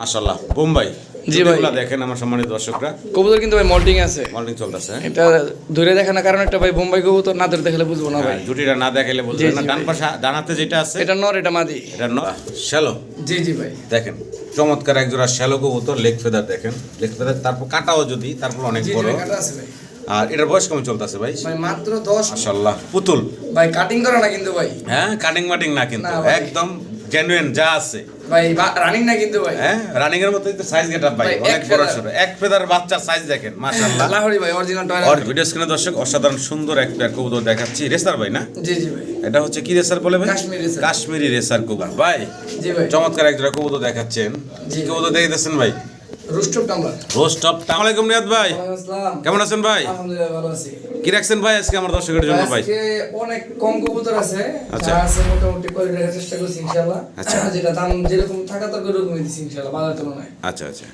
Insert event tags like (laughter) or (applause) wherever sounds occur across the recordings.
মাশাল্লাহ বোম্বাই। জি ভাই। দেখেন আমার সম্মানিত দর্শকরা। কবুতর কিন্তু ভাই মল্টিং আছে। মল্টিং চলতেছে? এটা ধরে দেখানোর কারণ একটা ভাই বোম্বাই কবুতর না ধরে দেখালে বুঝব না ভাই। হ্যাঁ, জুটিটা না বুঝবেন না। ডান পাশে ডানাতে যেটা আছে এটা নর এটা মাদি। এটা ন শ্যালো। জি জি ভাই। দেখেন চমৎকার এক জোড়া শ্যালো কবুতর লেগ ফেদার দেখেন। লেগ ফেদার তারপর কাটাও যদি তারপর অনেক বড়। কাটা আছে ভাই। আর এটার বয়স কেমন চলতেছে ভাই? ভাই মাত্র দশ মাশাল্লাহ পুতুল। ভাই কাটিং করে না কিন্তু ভাই। হ্যাঁ কাটিং মাটিং না কিন্তু একদম জেনুইন যা আছে। ভাই রানিং না কিন্তু ভাই? হ্যাঁ রানিং এর মতোই সাইজ গেট ভাই ভাই, অনেক বড় ছোট। এক ফেদার বাচ্চার সাইজ দেখেন মাশাআল্লাহ। লাহোরি ভাই অরিজিনাল আর ভিডিও স্ক্রিনে দর্শক অসাধারণ সুন্দর এক পেয়ার কবুতর দেখাচ্ছি। রেসার ভাই না? জি জি ভাই। এটা হচ্ছে কি রেসার বলে ভাই? কাশ্মীরি রেসার। কাশ্মীরি রেসার কবুতর। ভাই জি ভাই। চমৎকার এক জোড়া কবুতর দেখাচ্ছেন। জি। কবুতর ভাই? ভাই। কেমন আছেন ভাই? আছি। কি রাখছেন ভাই আজকে আমার দর্শকের জন্য ভাই? অনেক কম কবুতর আছে। আচ্ছা। আছে মোটামুটি করে রাখার চেষ্টা করছি ইনশাআল্লাহ। আচ্ছা। (clears throat) যেটা দাম যেরকম থাকা দরকার ওরকমই দিচ্ছি ইনশাআল্লাহ বাজার তুলনায়। আচ্ছা আচ্ছা।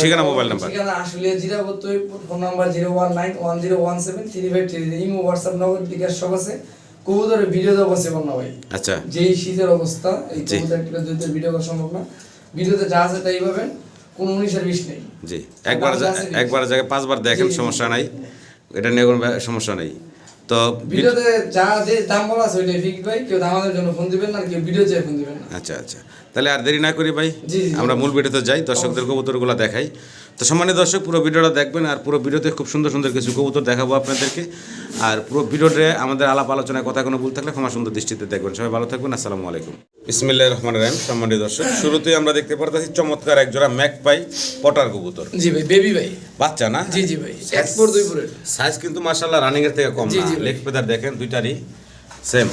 ঠিকানা, মোবাইল নাম্বার। ঠিকানা আসলে phone number zero one nine one zero one seven three five three imo WhatsApp Nagad bKash সব আছে। কবুতরের ভিডিও দেওয়া আছে বন্যা ভাই। আচ্ছা। যেই শীতের অবস্থা এই। কবুতর ভিডিও করা সম্ভব না। ভিডিওতে যা আছে তাই পাবেন। কোনো উনিশের বিশ নেই। জি একবার একবার জায়গায় পাঁচবার দেখেন। সমস্যা নাই। এটা নিয়ে কোনো সমস্যা নেই। তো ভিডিওতে যা যে দাম বলা আছে ওইটাই ফিক্স ভাই। কেউ দামাদের জন্য ফোন দিবেন না কেউ ভিডিও চেয়ে ফোন দিবেন না। আচ্ছা আচ্ছা। তাহলে আর দেরি না করি ভাই। আমরা। মূল ভিডিওতে যাই দর্শকদের কবুতরগুলো দেখাই। তো সম্মানিত দর্শক পুরো ভিডিওটা দেখবেন আর পুরো ভিডিওতে খুব সুন্দর সুন্দর কিছু কবুতর দেখাবো আপনাদেরকে। আর পুরো ভিডিওতে আমাদের আলাপ আলোচনায় কথা কোনো ভুল থাকলে ক্ষমা সুন্দর দৃষ্টিতে দেখবেন। সবাই ভালো থাকবেন আসসালামু আলাইকুম। ইসমিল্লা রহমান রাহিম সম্মানিত দর্শক শুরুতেই আমরা দেখতে পারতেছি চমৎকার এক জোড়া ম্যাক পাই পটার কবুতর। জি ভাই বেবি ভাই। বাচ্চা না? জি জি ভাই এক পর দুই পরের সাইজ কিন্তু মার্শাল্লাহ রানিং এর থেকে কম না। লেগ ফেদার দেখেন দুইটারই সেম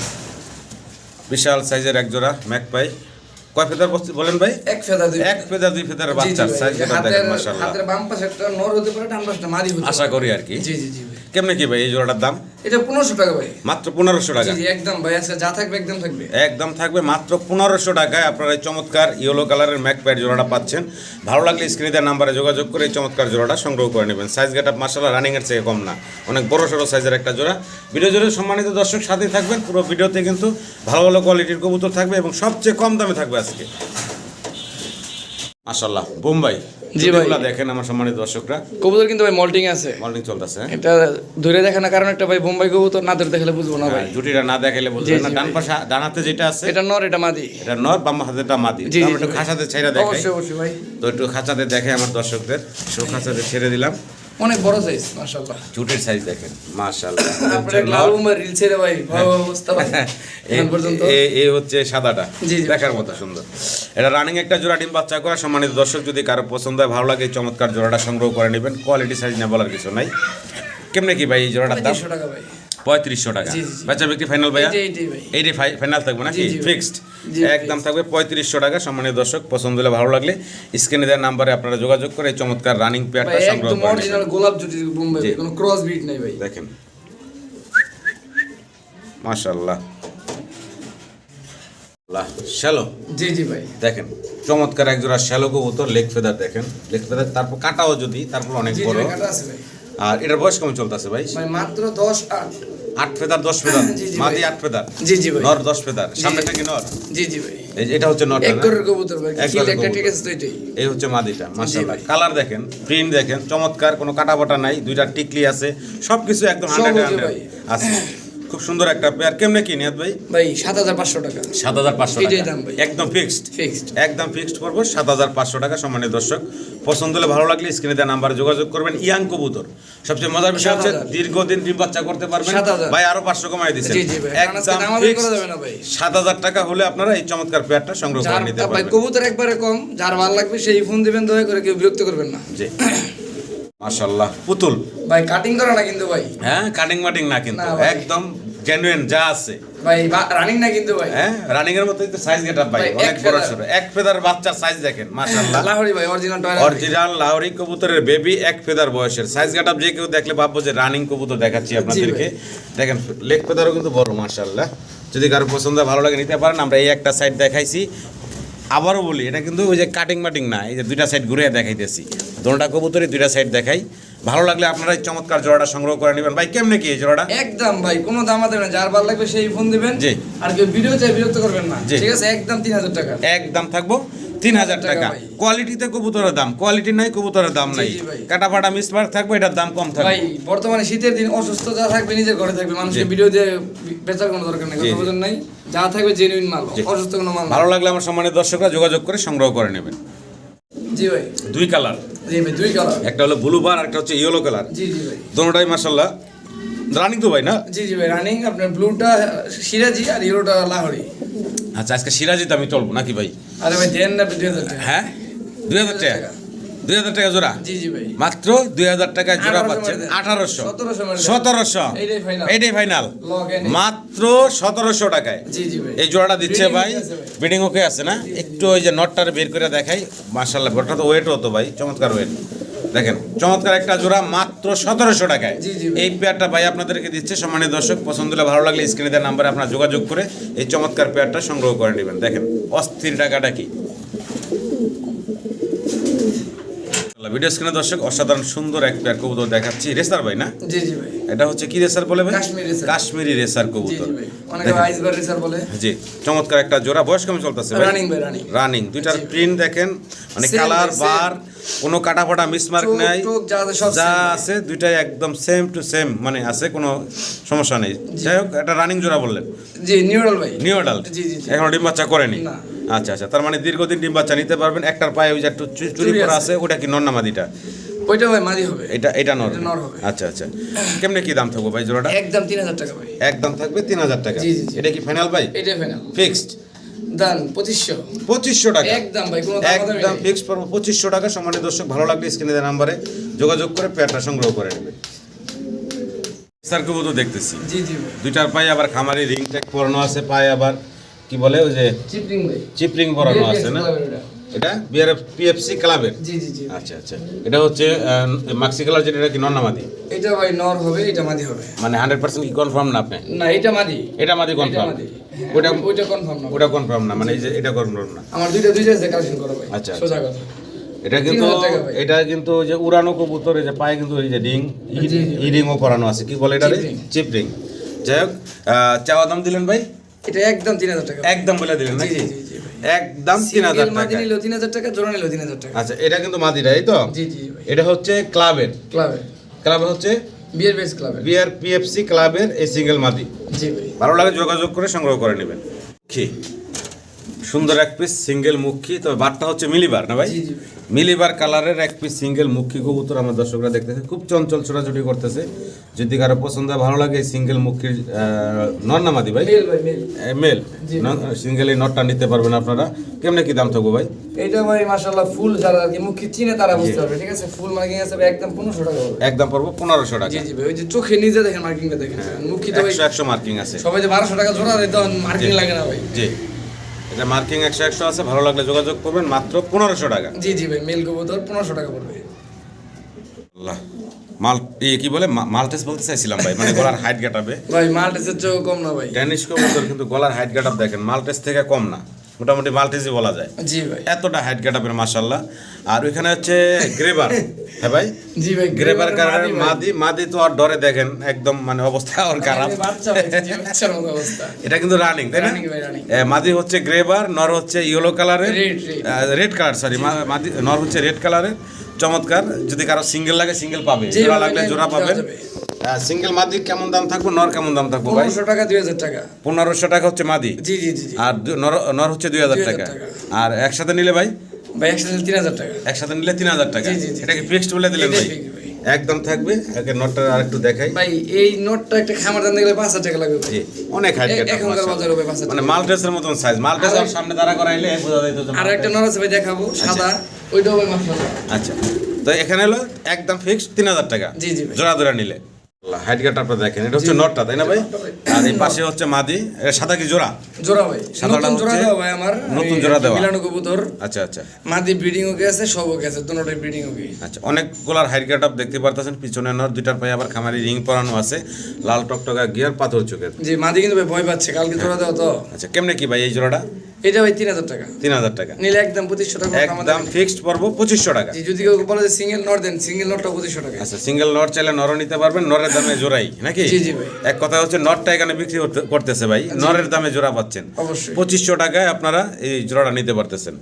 বিশাল সাইজের এক জোড়া ম্যাক পাই কয় ফেদার বস্তু বলেন ভাই? এক ফেদা দুই এক ফেদা। দুই ফেদার ভাই। সাইজ দেখেন মার্শাল্লাহ হাতের বাম পাশে একটা নর হতে পারে ডান পাশে মারি হতে আশা করি আর কি। জি জি জি। কেমনে কি ভাই এই জোড়াটার দাম? এটা পনেরোশো টাকা ভাই। মাত্র পনেরোশো টাকা? একদম ভাই আজকে যা থাকবে একদম থাকবে। একদম থাকবে মাত্র পনেরোশো টাকায় আপনারা এই চমৎকার ইয়েলো কালারের ম্যাক প্যাড জোড়াটা পাচ্ছেন। ভালো লাগলে স্ক্রিনে দেওয়ার নাম্বারে যোগাযোগ করে এই চমৎকার জোড়াটা সংগ্রহ করে নেবেন। সাইজ গেট আপ মার্শাল্লাহ রানিংয়ের থেকে কম না। অনেক বড় সড়ো সাইজের একটা জোড়া। ভিডিও জুড়ে সম্মানিত দর্শক সাথেই থাকবেন। পুরো ভিডিওতে কিন্তু ভালো ভালো কোয়ালিটির কবুতর থাকবে এবং সবচেয়ে কম দামে থাকবে আজকে। মাশাল্লাহ বোম্বাই জি ভাই। দেখেন আমার সম্মানিত দর্শকরা। কবুতর কিন্তু ভাই মল্টিং আছে। মল্টিং চলতেছে। এটা ধরে দেখানোর কারণ একটা ভাই বোম্বাই কবুতর না ধরে দেখালে বুঝব না ভাই। জুটিটা না দেখাইলে বুঝব না। ডান। পাশে ডানাতে যেটা আছে এটা নর এটা মাদি। এটা নর বাম হাতেটা মাদি। জি, তো জি, আমরা একটু খাঁচাতে ছেড়ে দেখাই। অবশ্যই অবশ্যই ভাই। তো একটু খাঁচাতে দেখে আমার দর্শকদের। সব খাঁচাতে ছেড়ে দিলাম। অনেক বড় সাইজ মাশাআল্লাহ। জুটের সাইজ দেখেন মাশাআল্লাহ। (laughs) আপনার লাল উমার ভাই ভালো অবস্থা এই পর্যন্ত এ- এই হচ্ছে সাদাটা। দেখার মতো সুন্দর। এটা রানিং একটা জোড়া ডিম বাচ্চা করা। সম্মানিত দর্শক যদি কারও পছন্দ হয় ভালো লাগে চমৎকার জোড়াটা সংগ্রহ করে নেবেন। কোয়ালিটি সাইজ না বলার কিছু নাই। কেমনে কি ভাই এই জোড়াটার দাম? টাকা ভাই। পঁয়ত্রিশশো টাকা। বাচ্চা বিক্রি ফাইনাল ভাইয়া? এইটি ফাইনাল থাকবে নাকি। ফিক্সড একদম থাকবে পঁয়ত্রিশশো টাকা। সম্মানীয় দর্শক পছন্দ হলে ভালো লাগলে স্ক্রিনে দেওয়ার নাম্বারে আপনারা যোগাযোগ করে চমৎকার রানিং পেয়ারটা সংগ্রহ অরিজিনাল গোলাপ জুটি বোম্বাই কোনো ক্রস বিট নাই ভাই। দেখেন। মাশাল্লাহ শ্যালো জি জি ভাই। দেখেন চমৎকার এক জোড়া শ্যালো কবুতর লেগ ফেদার দেখেন। লেগ ফেদার তারপর কাটাও যদি তারপর অনেক বড়। কাটা আছে ভাই। আর এটার বয়স কেমন চলতেছে ভাই? মাত্র দশ আট। আট ফেদার দশ ফেদার? মাদি আট ফেদার? জি জি ভাই। নর দশ ফেদার? সামনেটা কি নর? জি জি ভাই। এটা হচ্ছে নর এক করের কবুতর ভাই। এক একটা ঠিক আছে তো এটাই। এই হচ্ছে মাদিটা মাশাআল্লাহ। কালার দেখেন প্রিন্ট দেখেন চমৎকার কোনো কাটা বাটা নাই দুইটা টিকলি আছে সবকিছু একদম হান্ড্রেড হান্ড্রেড আছে খুব সুন্দর একটা পেয়ার। কেমনে কি নিয়াদ ভাই? ভাই সাত হাজার পাঁচশো টাকা। সাত হাজার পাঁচশো দাম ভাই। একদম ফিক্সড ফিক্সড একদম ফিক্সড করব সাত হাজার পাঁচশো টাকা সম্মানীয় দর্শক। পছন্দ হলে ভালো লাগলে স্ক্রিনে দেওয়া নাম্বারে যোগাযোগ করবেন। ইয়াং কবুতর। সবচেয়ে মজার বিষয় হচ্ছে 7,000 দীর্ঘদিন ডিম বাচ্চা করতে পারবেন। ভাই আরও পাঁচশো কমাই দিচ্ছেন। একদম। সাত হাজার টাকা হলে আপনারা এই চমৎকার পেয়ারটা সংগ্রহ করে নিতে ভাই পারবেন। কবুতর একবারে কম যার ভালো লাগবে সেই ফোন দিবেন দয়া করে কেউ বিরক্ত করবেন না। জি। (coughs) মাশাল্লাহ পুতুল। ভাই কাটিং করে না কিন্তু ভাই? হ্যাঁ কাটিং মাটিং না কিন্তু। একদম জেনুইন যা আছে। ভাই রানিং না কিন্তু ভাই? হ্যাঁ রানিং এর মতোই তো সাইজ গেট ভাই। অনেক বড় এক ফেদার বাচ্চার সাইজ দেখেন মাশাআল্লাহ। (laughs) লাহোরি ভাই অরিজিনাল টয়লেট অরিজিনাল লাহোরি কবুতরের বেবি এক ফেদার বয়সের। সাইজ গেট যে কেউ দেখলে ভাববো যে রানিং কবুতর দেখাচ্ছি আপনাদেরকে। দেখেন লেগ ফেদারও কিন্তু বড় মাশাআল্লাহ। যদি কারও পছন্দ ভালো লাগে নিতে পারেন। আমরা এই একটা সাইড দেখাইছি। আবারও বলি এটা কিন্তু ওই যে কাটিং মাটিং না এই যে দুইটা সাইড ঘুরে দেখাইতেছি। দোনটা কবুতরই দুইটা সাইড দেখাই। ভালো লাগলে আপনারা এই চমৎকার জোড়াটা সংগ্রহ করে নেবেন। ভাই কেমনে কি এই জোড়াটা? একদম ভাই কোনো দাম দেবেন না যার ভালো লাগবে সেই ফোন দিবেন। জি। আর কেউ ভিডিও চাই বিরক্ত করবেন না। ঠিক আছে? একদম তিন হাজার টাকা। একদম থাকব। তিন হাজার টাকা। কোয়ালিটিতে কবুতরের দাম কোয়ালিটি নাই কবুতরের দাম নাই। কাটা ফাটা মিসমার্ক থাকবে এটার দাম কম থাকবে। ভাই বর্তমানে শীতের দিন অসুস্থ যা থাকবে নিজের ঘরে থাকবে মানুষকে জি। ভিডিও দিয়ে বেচার কোনো দরকার নেই জি। নাই? যা থাকবে জেনুইন মাল। অসুস্থ কোনো মাল ভালো লাগলে আমার সম্মানিত দর্শকরা যোগাযোগ করে সংগ্রহ করে নেবেন। জি ভাই। দুই কালার। জি ভাই দুই কালার। একটা হলো ব্লু বার একটা হচ্ছে ইয়েলো কালার জি জি ভাই। দোনোটাই মার্শাল্লাহ রানিং তো ভাই না? জি জি ভাই রানিং আপনার ব্লুটা সিরাজি আর ইয়েলোটা লাহোরি। আচ্ছা আজকে সিরাজিতে আমি চলবো নাকি ভাই? আরে ভাই দেন না দুই হাজার টাকা। হ্যাঁ? দুই হাজার টাকা? দুই হাজার টাকা। জোড়া? জি জি ভাই। মাত্র দুই হাজার টাকায় জোড়া 1800 পাচ্ছেন? আঠারোশো। 1700 মেরে দেন। সতেরোশো। এইটাই ফাইনাল মাত্র সতেরোশো টাকায়। এই জোড়াটা দিচ্ছে ভাই। বিডিং ওকে আছে না? একটু ওই যে নটটার বের করে দেখাই। মার্শাল্লাহ ওটা তো ওয়েট হতো ভাই। চমৎকার ওয়েট দেখেন চমৎকার একটা জোড়া মাত্র সতেরোশো টাকায়। এই পেয়ারটা ভাই আপনাদেরকে দিচ্ছে সম্মানিত দর্শক পছন্দ হলে ভালো লাগলে স্ক্রিনে দেওয়ার নাম্বারে আপনারা যোগাযোগ করে এই চমৎকার পেয়ারটা সংগ্রহ করে নেবেন। দেখেন অস্থির টাকাটা কি। ভিডিও স্ক্রিনে দর্শক অসাধারণ সুন্দর এক পেয়ার কবুতর দেখাচ্ছি। রেসার ভাই না? জি জি ভাই। এটা হচ্ছে কি রেসার বলে ভাই? কাশ্মীরি রেসার। কাশ্মীরি রেসার জি কবুতর। জি ভাই অনেকে আইসবার রেসার বলে। জি চমৎকার একটা জোড়া। বয়স কেমন চলতেছে রানিং ভাই রানিং রানিং দুইটার প্রিন্ট দেখেন মানে কালার বার কোনো কাটা ফাটা মিসমার্ক নাই। যা আছে দুইটাই একদম সেম টু সেম মানে আছে কোনো সমস্যা নেই। যাই হোক একটা রানিং জোড়া বললেন। জি নিউরাল ভাই। নিউ অ্যাডাল্ট জি, জি, জি। ডিম বাচ্চা করেনি? না। আচ্ছা আচ্ছা তার মানে দীর্ঘদিন ডিম বাচ্চা নিতে পারবেন। একটার পায়ে ওই যে একটু চুরি করা আছে। ওটা কি নন্নামাদিটা ওইটা ভাই মাদি হবে। এটা এটা নর। হবে। আচ্ছা আচ্ছা। কেমনে কি দাম থাকব ভাই জোড়াটা? একদম তিন হাজার টাকা ভাই। একদম থাকবে তিন হাজার টাকা। জি, জি, জি। এটা কি ফাইনাল ভাই? এইটাই ফাইনাল ফিক্সড পঁচিশশো। পঁচিশশো টাকা। একদম ভাই কোনো একদম। ফিক্স পঁচিশশো টাকা সম্মানিত দর্শক ভালো লাগলে স্ক্রিনে দেওয়া নাম্বারে যোগাযোগ করে পেয়ারটা সংগ্রহ করে নেবে। স্যার কবুতর দেখতেছি। জি জি দুইটার পায়ে আবার খামারি রিং ট্যাগ পরানো আছে পায়ে আবার কি বলে ওই যে চিপরিং ভাই। চিপ রিং পরানো আছে না? এটা। বিআরএফ পিএফসি ক্লাবের জি জি জি। আচ্ছা আচ্ছা। এটা হচ্ছে মাক্সি কালার যেটা এটা কি নন্নামাদি এটা ভাই নর হবে এটা মাদি হবে। মানে হান্ড্রেড পার্সেন্ট কি কনফার্ম না আপনি? না এটা মাদি। এটা মাদি কনফার্ম হ্যাঁ, ওটা কনফার্ম না। ওটা কনফার্ম না মানে এই যে এটা কনফার্ম না। আমার দুইটা দুইটা আছে কালেকশন করো ভাই। আচ্ছা, সোজা কথা। এটা কিন্তু 3000 টাকা ভাই। এটা কিন্তু যে উড়ানো কবুতর যে পায়ে কিন্তু এই যে রিং রিংও করানো আছে। কি বলে এটা চিপ রিং যাই হোক চাওয়া দাম দিলেন ভাই? এটা একদম তিন হাজার টাকা। একদম বলে দিলেন নাকি। একদম তিন হাজার টাকা। নিল তিন হাজার টাকা জোড়া নিল তিন হাজার টাকা। আচ্ছা এটা কিন্তু মাদিরা এই তো? জি জি এটা হচ্ছে ক্লাবের। ক্লাবে ক্লাবে হচ্ছে বিয়ের বেস ক্লাবে বিআর পিএফসি ক্লাবের এই সিঙ্গেল মাদি। জি ভাই। ভালো লাগে যোগাযোগ করে সংগ্রহ করে নেবেন। কি? সুন্দর এক পিস সিঙ্গেল মুখী তবে বারটা হচ্ছে মিলিবার না ভাই? মিলিবার কালারের এক পিস সিঙ্গেল মুখী কবুতর আমার দর্শকরা দেখতেছে। খুব চঞ্চল ছোটাছুটি করতেছে। যদি কারও পছন্দ ভালো লাগে সিঙ্গেল মুখীর নর্নামাদি ভাই? মেল ভাই মেল। মেল? সিঙ্গেল এই নটটা নিতে পারবেন আপনারা। কেমনে কি দাম থাকব ভাই? এইটা ভাই মাশাআল্লাহ ফুল যারা আর কি মুখে চিনে তারা বুঝতে পারবে ঠিক আছে? ফুল মার্কিং আছে ভাই একদম পনেরোশো টাকা একদম পড়ব পনেরোশো টাকা। জি জি ভাই ওই যে চোখে নিজে দেখেন মার্কিংটা দেখেন। মুখী তো একশো একশো মার্কিং আছে। সবাই যে বারোশো টাকা জোড়া দেয় মার্কিং লাগে না ভাই। জি। এটা মার্কিং একশো একশো আছে ভালো লাগলে যোগাযোগ করবেন মাত্র পনেরোশো টাকা। জি জি ভাই মেল কবুতর পনেরোশো টাকা পড়বে। আল্লাহ মাল ইয়ে কি বলে? মাল্টেস বলতে চাইছিলাম ভাই মানে গলার হাইট কাটাবে ভাই মাল্টেসের চেয়েও কম না ভাই। ড্যানিশ কবুতর কিন্তু গলার হাইট কাটাপ দেখেন মাল্টেস থেকে কম না। মোটামুটি মাল্টেসই বলা যায়। জি ভাই। এতটা হাইট কাটাপের মাশাল্লাহ। আর ওইখানে হচ্ছে গ্রেবার (laughs) হ্যাঁ ভাই? জি ভাই গ্রেবার কারণে মাদি মাদি তো আর ডরে দেখেন একদম মানে অবস্থা ওর খারাপ। আরে অবস্থা। (laughs) এটা কিন্তু রানিং তাই না। মাদি হচ্ছে গ্রেবার নর হচ্ছে ইয়েলো কালারের। রেড কালার সরি মাদি নর হচ্ছে রেড কালারের চমৎকার যদি কারও সিঙ্গেল লাগে সিঙ্গেল পাবে। জোড়া লাগলে জোড়া পাবেন। যাবে। সিঙ্গেল মাদি কেমন দাম থাকব নর কেমন দাম থাকব ভাই? পনেরোশো টাকা দুই হাজার টাকা। পনেরোশো টাকা হচ্ছে মাদি? জি জি জি আর নর নর হচ্ছে দুই হাজার 2000 টাকা। আর একসাথে নিলে ভাই? ভাই একসাথে তিন হাজার টাকা। একসাথে নিলে তিন হাজার টাকা। জি, জি, জি। এটা কি ফিক্সড বলে দিলেন ভাই? একদম থাকবে? একে নটটা আর একটু দেখাই। ভাই এই নোটটা একটা খামার দান গেলে পাঁচ হাজার টাকা লাগবে। অনেক হাইট এখনকার বাজারে ভাই পাঁচ মানে। মাল্টেসের মতন সাইজ মাল্টেস আর- সামনে দাঁড়া করাইলে বোঝা যাইতো যে আর একটা। নর আছে ভাই দেখাবো। সাদা ওইটাও ভাই মাশাআল্লাহ। আচ্ছা। তো এখানে হলো একদম ফিক্সড তিন হাজার টাকা। জি, জি। জোড়া জোড়া নিলে। হাইট কাট আপনারা দেখেন এটা হচ্ছে। নটটা তাই না ভাই আর এই পাশে হচ্ছে মাদি সাদা কি জোড়া? জোড়া ভাই। নতুন জোড়া দেওয়া ভাই আমার নতুন জোড়া দেওয়া। মিলানো কবুতর। আচ্ছা আচ্ছা। মাদি ব্রিডিং ওকে আছে সব ওকে আছে দুটোটাই ব্রিডিং ওকে আচ্ছা অনেকগুলার হাইট গেট আপ দেখতে পারতেছেন পিছনে নর দুইটার পায়ে আবার খামারি রিং পরানো আছে লাল টকটকা গিয়ার পাথর চোখের। জি মাদি কিন্তু ভাই ভয় পাচ্ছে কালকে জোড়া দেওয়া তো। আচ্ছা কেমনে কি ভাই এই জোড়াটা? এটা ভাই তিন হাজার টাকা। তিন হাজার টাকা। নিলে একদম পঁচিশশো টাকা একদম ফিক্সড পড়ব পঁচিশশো টাকা। যদি কেউ বলে যে সিঙ্গেল নট দেন সিঙ্গেল নটটা পঁচিশশো টাকা। আচ্ছা সিঙ্গেল নট চাইলে নরও নিতে পারবেন নরের দামে জোড়াই নাকি? জি, জি ভাই। এক কথা হচ্ছে নটটা এখানে বিক্রি করতেছে ভাই। নরের দামে জোড়া পাচ্ছেন। অবশ্যই। পঁচিশশো টাকায় আপনারা এই জোড়াটা নিতে পারতেছেন।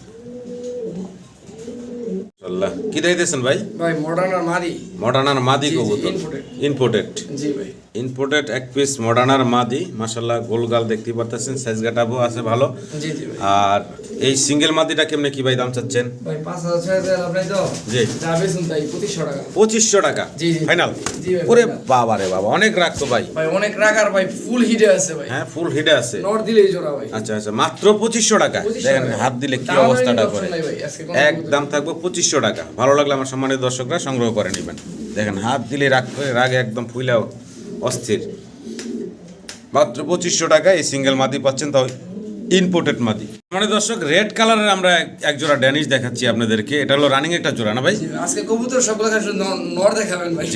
আল্লাহ কি দেখতেছেন ভাই? ভাই মডার্ন আর মাদি। মডার্নার মাদি জি, জি, কবুতর। ইনপোর্টেড জি ভাই। ইম্পোর্টেড এক পিস মডার্নার মাদি। মাসাল্লাহ গোলগাল দেখতে পারতেছেন সাইজ গাটাবো আছে ভালো। জি জি আর এই সিঙ্গেল মাদিটা কেমনে কি ভাই দাম চাচ্ছেন? ভাই পাঁচ হাজার ছয় হাজার আপনি তো? জি। যাবে শুন তাই পঁচিশশো টাকা। পঁচিশশো টাকা? জি, জি। ফাইনাল জি ভাই, ওরে বাবা রে বাবা অনেক রাখতো ভাই। ভাই অনেক রাখার ভাই ফুল হিটে আছে ভাই। হ্যাঁ ফুল হিডে আছে। নট দিলেই জোড়া ভাই। আচ্ছা আচ্ছা মাত্র পঁচিশশো টাকা? দেখেন হাত দিলে কি অবস্থাটা করে। একদম থাকবে পঁচিশশো টাকা। ভালো লাগলে আমার সম্মানিত দর্শকরা সংগ্রহ করে নেবেন। দেখেন হাত দিলে রাগ করে রাগে একদম ফুইলাও। অস্থির। মাত্র পঁচিশশো টাকা এই সিঙ্গেল মাদি পাচ্ছেন তাও ইম্পোর্টেড মাদি। মানে দর্শক রেড কালারের আমরা এক- জোড়া ড্যানিশ দেখাচ্ছি আপনাদেরকে। এটা হলো রানিং একটা জোড়া না ভাই? আজকে কবুতর সবগুলো নর দেখাবেন ভাই?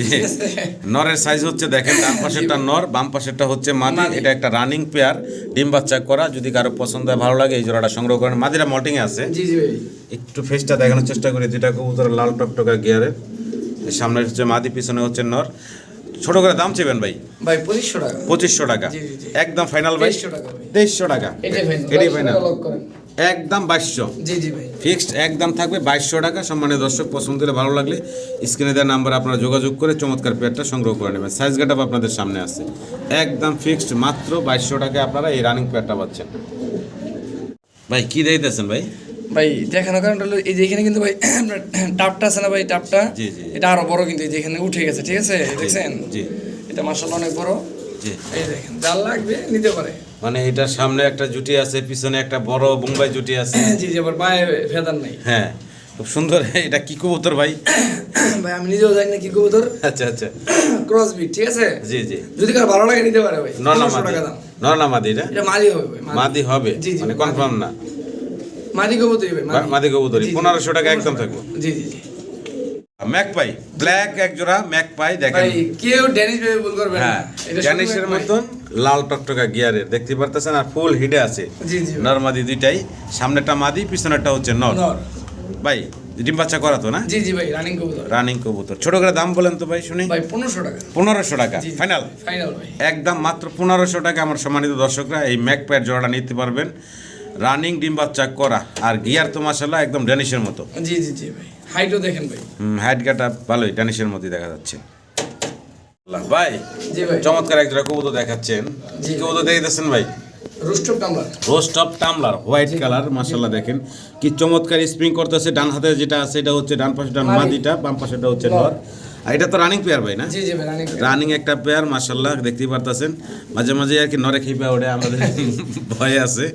নরের সাইজ হচ্ছে দেখেন ডান পাশেরটা নর বাম পাশেরটা হচ্ছে মাদি। এটা একটা রানিং পেয়ার ডিম বাচ্চা করা। যদি কারও পছন্দ হয় ভালো লাগে এই জোড়াটা সংগ্রহ করেন। মাদিরা মল্টিং এ আছে। জি জি ভাই। একটু ফেসটা দেখানোর চেষ্টা করি দুইটা কবুতর লাল টকটকা গিয়ারের সামনে হচ্ছে মাদি পিছনে হচ্ছে নর। ছোট করে দাম চেবেন ভাই? ভাই পঁচিশশো টাকা। পঁচিশশো টাকা। একদম ফাইনাল ভাই? 2300 টাকা তেইশশো টাকা। এটাই ফাইনাল একদম বাইশশো। জি জি ভাই। ফিক্সড একদম থাকবে বাইশশো টাকা। সম্মানের দর্শক পছন্দ হলে ভালো লাগলে স্ক্রিনে দেওয়ার নাম্বার আপনারা যোগাযোগ করে চমৎকার পেয়ারটা সংগ্রহ করে নেবেন। সাইজ গাটা আপনাদের সামনে আছে। একদম ফিক্সড মাত্র বাইশশো টাকায় আপনারা এই রানিং পেয়ারটা পাচ্ছেন। ভাই কি দিতেছেন ভাই? ভাই দেখানো কারণটা হলো এই যে এখানে কিন্তু ভাই (clears throat) টাপটা আছে না ভাই টাপটা। এটা আরও বড় কিন্তু এই যে এখানে উঠে গেছে ঠিক আছে? দেখছেন? এটা মাসাল্লাহ অনেক বড়। এই দেখেন যার লাগবে নিতে পারে। মানে এটার সামনে একটা জুটি আছে পিছনে একটা বড় বোম্বাই জুটি আছে। (clears throat) জি জি আবার পায়ে ফেদার নাই। হ্যাঁ খুব সুন্দর। এটা কি কবুতর ভাই? (clears throat) ভাই আমি নিজেও জানি না কি কবুতর। আচ্ছা আচ্ছা। ক্রস বিট ঠিক আছে? জি জি। যদি কার ভালো লাগে নিতে পারে ভাই। নরনা 1500 মাদি। মাদি এটা? এটা মাদি হবে মাদি। হবে? মানে কনফার্ম না। মাদি কবুতরই ভাই মাদি। 1500 টাকা একদম থাকবে। জি জি জি। ম্যাক ব্ল্যাক এক জোড়া ম্যাক দেখেন। কেউ ড্যানিশ ভেবে ভুল করবে না। হ্যাঁ এটা শুধু জানিসের এক ভাই। মতন লাল টকটকা গিয়ারের দেখতে পারতেছেন? আর ফুল হিডে আছে। জি জি ভাই। নর মাদি দুইটাই সামনেরটা মাদি পিছনেরটা হচ্ছে নর। ভাই ডিম বাচ্চা করা তো না? জি জি ভাই রানিং কবুতর। রানিং কবুতর। ছোট করে দাম বলেন তো ভাই শুনি। ভাই পনেরোশো টাকা। পনেরোশো টাকা। ফাইনাল ফাইনাল ভাই। একদম মাত্র পনেরোশো টাকা আমার সম্মানিত দর্শকরা এই ম্যাক প্যাড জোড়াটা নিতে পারবেন। রানিং ডিম বাচ্চা করা আর গিয়ার তো মাসাল্লাহ একদম ড্যানিশের মতো। জি জি জি ভাই। হাইটও দেখেন ভাই। হুম হাইট গাটা ভালোই ড্যানিশের মতোই দেখা যাচ্ছে। ভাই জি ভাই। চমৎকার এক জোড়া কবুতর দেখাচ্ছেন। জি। কবুতর দেখতেছেন ভাই? রুস্টপ টামলার হোয়াইট কালার মাসাল্লাহ দেখেন। কি চমৎকার স্প্রিং করতেছে ডান হাতে যেটা আছে এটা হচ্ছে ডান পাশে ডান মাদি। মাদিটা বাম পাশেটা হচ্ছে নর। আর এটা তো রানিং পেয়ার ভাই না? রানিং একটা পেয়ার মাসাল্লাহ দেখতেই পারতেছেন। মাঝে মাঝে আর কি নরে খেপে ওঠে আমাদের (laughs) ভয় আছে।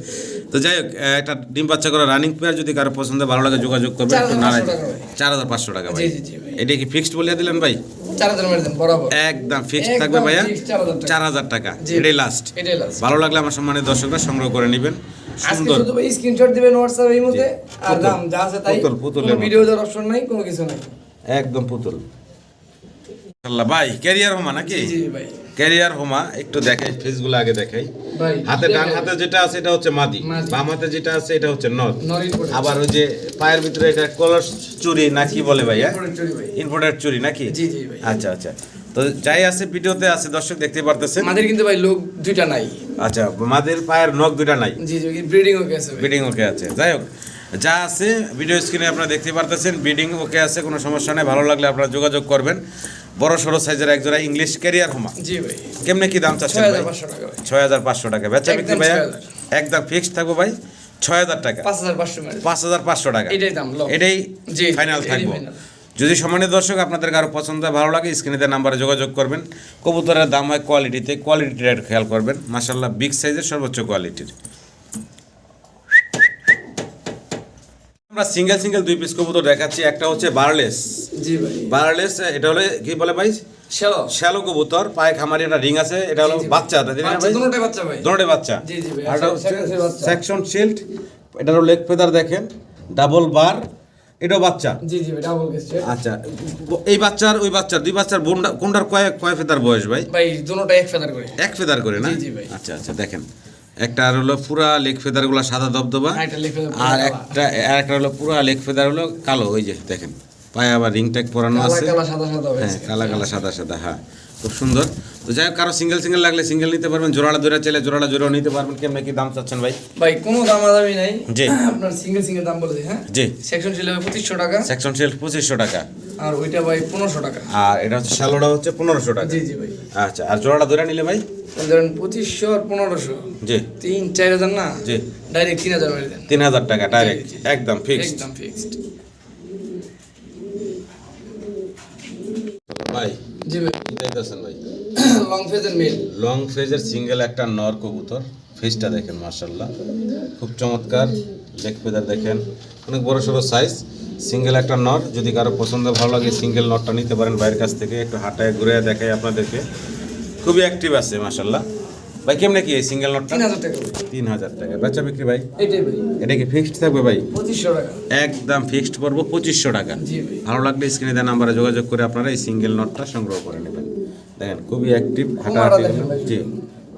তো যাই হোক একটা ডিম বাচ্চা করা রানিং পেয়ার যদি কারও পছন্দ ভালো লাগে যোগাযোগ করবেন একটু 4500 নারাজ টাকা ভাই। চার হাজার পাঁচশো টাকা ভাই। এটা কি ফিক্সড বলিয়া দিলেন ভাই? একদম ফিক্সড থাকবে ভাইয়া। fixed 4000 টাকা। চার হাজার টাকা। এটাই লাস্ট ভালো লাগলে আমার সম্মানিত দর্শকরা সংগ্রহ করে নেবেন। সুন্দর। স্ক্রিনশট দিবেন হোয়াটসঅ্যাপ এই মধ্যে আর পুতুল। দাম যা আছে তাই। পুতুল, পুতুলের ভিডিও দেওয়ার অপশন নাই কোনো কিছু নাই। একদম পুতুল। আল্লাহ ভাই ক্যারিয়ার হোমা নাকি? ক্যারিয়ার হোমা একটু দেখাই ফেসগুলো আগে দেখাই। হাতে ডান হাতে যেটা আছে এটা হচ্ছে মাদি। বাম হাতে যেটা আছে এটা হচ্ছে নদ আবার ওই যে পায়ের ভিতরে এটা কলস চুরি না কি বলে ভাই ইনভোটার চুরি নাকি? আচ্ছা আচ্ছা। তো যাই আছে ভিডিওতে আছে দর্শক দেখতে পারতেছেন। আমাদের কিন্তু ভাই লোক দুইটা নাই। আচ্ছা মাদের পায়ের নখ দুটা নাই। জি জি ব্রিডিং ওকে আছে বিডিং ওকে আছে যাই হোক যা আছে ভিডিও স্ক্রিনে আপনারা দেখতে পারতেছেন বিডিং ওকে আছে কোনো সমস্যা নেই ভালো লাগলে আপনারা যোগাযোগ করবেন। বড় সড়ো সাইজের এক জোড়া ইংলিশ ক্যারিয়ার হোমা জি ভাই। কেমনে কি দাম চাচ্ছেন ছয় ভাই হাজার পাঁচশো টাকা ছয় হাজার পাঁচশো টাকা। বেচা বিক্রি 6,000 একদম ফিক্সড থাকব ভাই ছয় হাজার টাকা। পাঁচ হাজার পাঁচশো টাকা। এটাই দাম এটাই জি, ফাইনাল থাকব। যদি সম্মানিত দর্শক আপনাদের কারও পছন্দ হয়, ভালো লাগে স্ক্রিনে নাম্বারে যোগাযোগ করবেন। কবুতরের দাম হয় কোয়ালিটিতে কোয়ালিটিটা খেয়াল করবেন। মাসাল্লাহ বিগ সাইজের সর্বোচ্চ কোয়ালিটির আমরা সিঙ্গেল সিঙ্গেল দুই পিস কবুতর দেখাচ্ছি। একটা হচ্ছে বার্লেস জি ভাই। বার্লেস এটা হলো কি বলে ভাই? শ্যালো। শ্যালো কবুতর পায়ে খামারি একটা রিং আছে এটা হলো। বাচ্চা দুটোটাই বাচ্চা ভাই। দুটোটাই বাচ্চা। জি, জি ভাই, আর এটা হচ্ছে সেকশন শিল্ড এটারও লেগ ফেদার দেখেন ডাবল বার এটাও বাচ্চা। জি জি ভাই ডাবল গেস্ট আচ্ছা এই বাচ্চার ওই বাচ্চার দুই বাচ্চার বোনটা কোনটার কয় কয় ফেদার বয়স ভাই? ভাই দুটোটাই এক ফেদার করে। এক ফেদার করে না? জি, জি ভাই। আচ্ছা আচ্ছা দেখেন। একটা আর হলো পুরা লেগ ফেদারগুলা সাদা দবদবা আর একটা আর একটা হলো পুরা লেগ ফেদার হলো কালো ওই যে দেখেন। পায়ে আবার রিং ট্যাগ পরানো আছে। সাদা সাদা হ্যাঁ কালা কালা সাদা সাদা হ্যাঁ খুব সুন্দর। তো যাই হোক কারও সিঙ্গেল সিঙ্গেল লাগলে সিঙ্গেল নিতে পারবেন জোড়াটা জোড়া চাইলে জোড়াটা জোড়াও নিতে পারবেন। কেমন কি দাম চাচ্ছেন ভাই? ভাই কোনো দামাদামি নাই। জি। (clears throat) আপনার সিঙ্গেল সিঙ্গেল দাম বলে হ্যাঁ? জি। সেকশন ছিল পঁচিশশো টাকা। সেকশন সেল পঁচিশশো টাকা। আর ওইটা ভাই পনেরোশো টাকা। আর এটা হচ্ছে শ্যালোটা হচ্ছে পনেরোশো টাকা। জি জি ভাই। আচ্ছা আর জোড়াটা ধরে নিলে ভাই? ধরেন পঁচিশশো আর পনেরোশো। জি। তিন চার হাজার না? জি। ডাইরেক্ট তিন হাজার তিন হাজার টাকা ডাইরেক্ট। একদম ফিক্সড একদম ফিক্সড ভাই জি ভাই। কি ভাই? লং ফেজের মেল লং ফেজের সিঙ্গেল একটা নর কবুতর ফেজটা দেখেন মার্শাল্লাহ খুব চমৎকার লেগ ফেদার দেখেন অনেক বড় সড়ো সাইজ সিঙ্গেল একটা নর। যদি কারও পছন্দ ভালো লাগে সিঙ্গেল নটটা নিতে পারেন বাইরের কাছ থেকে একটু হাঁটায় ঘুরে দেখাই আপনাদেরকে। খুবই অ্যাক্টিভ আছে মার্শাল্লাহ ভাই কেমনে কি এই সিঙ্গেল নটটা তিন হাজার টাকা। তিন হাজার টাকা। বেচা বিক্রি ভাই? এটাই ভাই। এটা কি ফিক্সড থাকবে ভাই? পঁচিশশো টাকা। একদম ফিক্সড করব পঁচিশশো টাকা। ভালো লাগলে স্ক্রিনে দেওয়া নাম্বারে যোগাযোগ করে আপনারা এই সিঙ্গেল নটটা সংগ্রহ করে নেবেন। দেখেন খুবই অ্যাক্টিভ হাঁটাহাঁটি জি।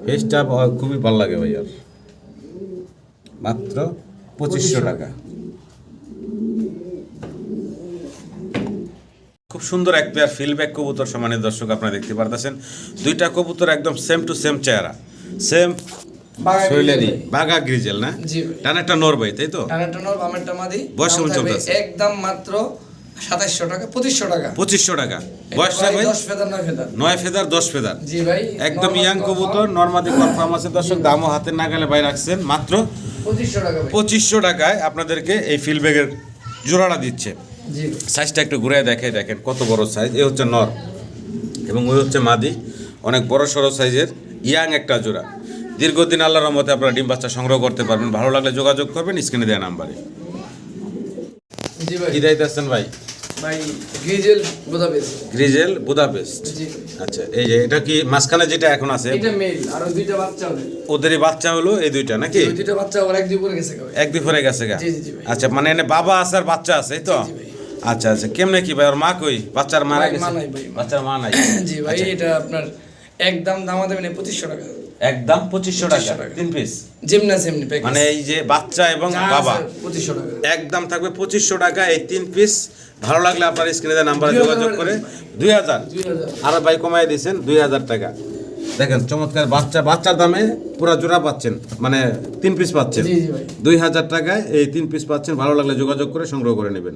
ফেসটা খুবই ভালো লাগে ভাই আর মাত্র পঁচিশশো টাকা। খুব সুন্দর এক পেয়ার ফিলব্যাক কবুতর সমানের দর্শক আপনারা দেখতে পারতেছেন। দুইটা কবুতর একদম সেম টু সেম চেহারা। সেম বাঘা গ্রিজেল বাঘা গ্রিজেল না? জি ভাই। একটা নরবাই তাই তো? টানাটা নর বামেরটা মাদি। বয়স কেমন চলতেছে? একদম মাত্র সাতাশশো টাকা পঁচিশশো টাকা। পঁচিশশো টাকা। বয়সটা ভাই? দশ ফেদার নয় ফেদার। নয় ফেদার দশ ফেদার? জি ভাই একদম ইয়াং কবুতর নর্মাদি কনফার্ম আছে। দর্শক দামও হাতের নাগালে ভাই রাখছেন মাত্র পঁচিশশো টাকা পঁচিশশো টাকায় আপনাদেরকে এই ফিলব্যাগের জোড়াটা দিচ্ছে। জি। সাইজটা একটু ঘুরে দেখে দেখেন কত বড় সাইজ এ হচ্ছে নর এবং ওই হচ্ছে মাদি। অনেক বড় সড়ো সাইজের ইয়াং একটা জোড়া। দীর্ঘদিন আল্লাহর রহমতে আপনারা ডিম বাচ্চা সংগ্রহ করতে পারবেন। ভালো লাগলে যোগাযোগ করবেন স্ক্রিনে দেওয়া নাম্বারে। ভাই। কি দায়িত্ব ভাই? ভাই গ্রিজেল বুদাপেস গ্রিজেল বুদাপেস্ট। আচ্ছা এই যে এটা কি মাঝখানে যেটা এখন আছে? এটা মেল আর দুইটা বাচ্চা ওদেরই বাচ্চা হলো এই দুইটা নাকি? ওই দুইটা বাচ্চা ওর এক দুই পরে গেছে এক দুই ফরে গেছে গা? জি, জি, জি ভাই। আচ্ছা মানে এনে বাবা আছে আর বাচ্চা আছে তো? আচ্ছা আচ্ছা কেমনে কি ভাই? ওর মা কই? বাচ্চার মা নাই। বাচ্চার মা নাই। জি ভাই আচ্ছা, এটা আপনার একদম দামা দেবেন পঁচিশশো টাকা। একদম পঁচিশশো টাকা তিন পিস আছে এমনি মানে এই যে বাচ্চা এবং বাবা। পঁচিশশো টাকা। একদম থাকবে পঁচিশশো টাকা এই তিন পিস ভালো লাগলে আপনার স্ক্রিনে দেওয়া নাম্বারে যোগাযোগ করে। দুই হাজার। আর ভাই কমাই দিয়েছেন দুই হাজার টাকা। দেখেন চমৎকার বাচ্চা। বাচ্চার দামে পুরো জোড়া পাচ্ছেন মানে তিন পিস পাচ্ছেন। দুই হাজার টাকায় এই তিন পিস পাচ্ছেন। ভালো লাগলে যোগাযোগ করে সংগ্রহ করে নেবেন।